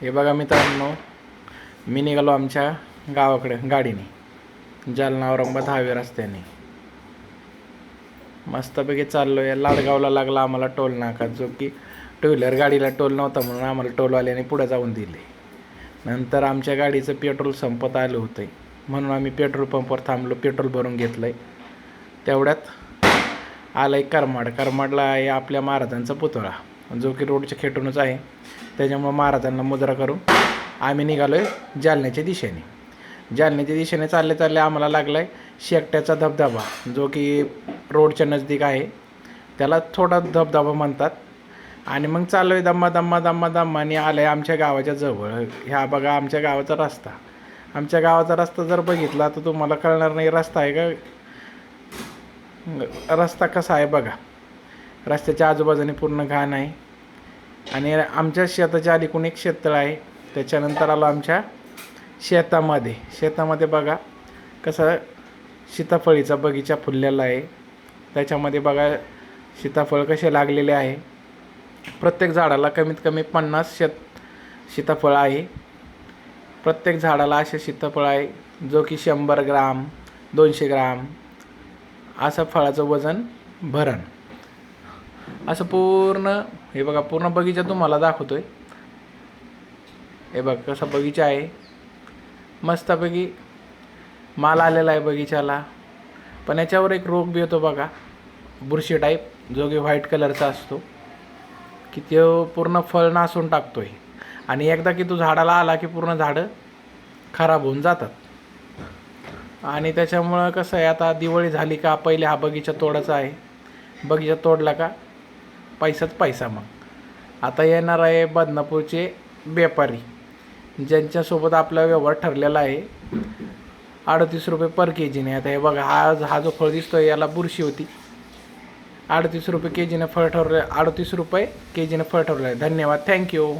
हे बघा मित्रांनो मी निघालो आमच्या गावाकडे गाडीने. जालना औरंगाबाद हायवे रस्त्याने. मस्तपैकी चाललो आहे लाडगावला लागला आम्हाला टोल नाका जो की टू व्हीलर गाडीला टोल नव्हता म्हणून आम्हाला टोलवाल्याने पुढे जाऊन दिले. नंतर आमच्या गाडीचं पेट्रोल संपत आलं होतं. म्हणून आम्ही पेट्रोल पंपवर थांबलो पेट्रोल भरून घेतलं आहे तेवढ्यात आलं आहे करमाड. करमाडला आहे आपल्या महाराजांचा पुतळा. जो की रोडच्या खेटूनच आहे त्याच्यामुळं महाराजांना मुद्रा करून आम्ही निघालो आहे जालन्याच्या दिशेने. जालन्याच्या दिशेने चालले चालले आम्हाला लागला आहे शेकट्याचा धबधबा जो की रोडच्या नजदीक आहे. त्याला थोडा धबधबा म्हणतात. आणि मग चाललो आहे दम्मा दम्मा दम्मा दम्मा आणि आलं आहे आमच्या गावाच्या जवळ. ह्या बघा आमच्या गावाचा रस्ता. आमच्या गावाचा रस्ता जर बघितला तर तुम्हाला कळणार नाही रस्ता आहे का? रस्ता कसा आहे बघा. रस्त्याच्या आजूबाजूने पूर्ण घाण आहे. आणि आमच्या शेताच्या अलीकडून एक शेततळ आहे. त्याच्यानंतर आलो आमच्या शेतामध्ये. शेतामध्ये बघा कसं सीताफळीचा बगीचा फुललेला आहे. त्याच्यामध्ये बघा सीताफळ कसे लागलेले आहे. प्रत्येक झाडाला कमीत कमी पन्नास शेत सीताफळ आहे. प्रत्येक झाडाला असे सीताफळ आहे जो की शंभर ग्राम दोनशे ग्राम असं फळाचं वजन भरण. असं पूर्ण हे बघा पूर्ण बगीचा तुम्हाला दाखवतोय. हे बघ कसा बगीचा आहे. मस्तपैकी माल आलेला आहे बगीचाला पण याच्यावर एक रोग बी येतो बघा. बुरशी टाईप जो की व्हाईट कलरचा असतो. की तो पूर्ण फळ नासून टाकतो आहे आणि एकदा की तो झाडाला आला की पूर्ण झाडं खराब होऊन जातात. आणि त्याच्यामुळं कसं आहे आता दिवाळी झाली का पहिले हा बगीचा तोडायचा आहे. बगीचा तोडला का पैसाच पैसा मग. आता येणार आहे बदनापूरचे व्यापारी ज्यांच्यासोबत आपला व्यवहार ठरलेला आहे. अडतीस रुपये पर के जीने आता हे बघा हा हा जो फळ दिसतो याला बुरशी होती. अडतीस रुपये के जीने फळ ठरवलं अडतीस रुपये के जीनं फळ ठरवलं आहे धन्यवाद थँक्यू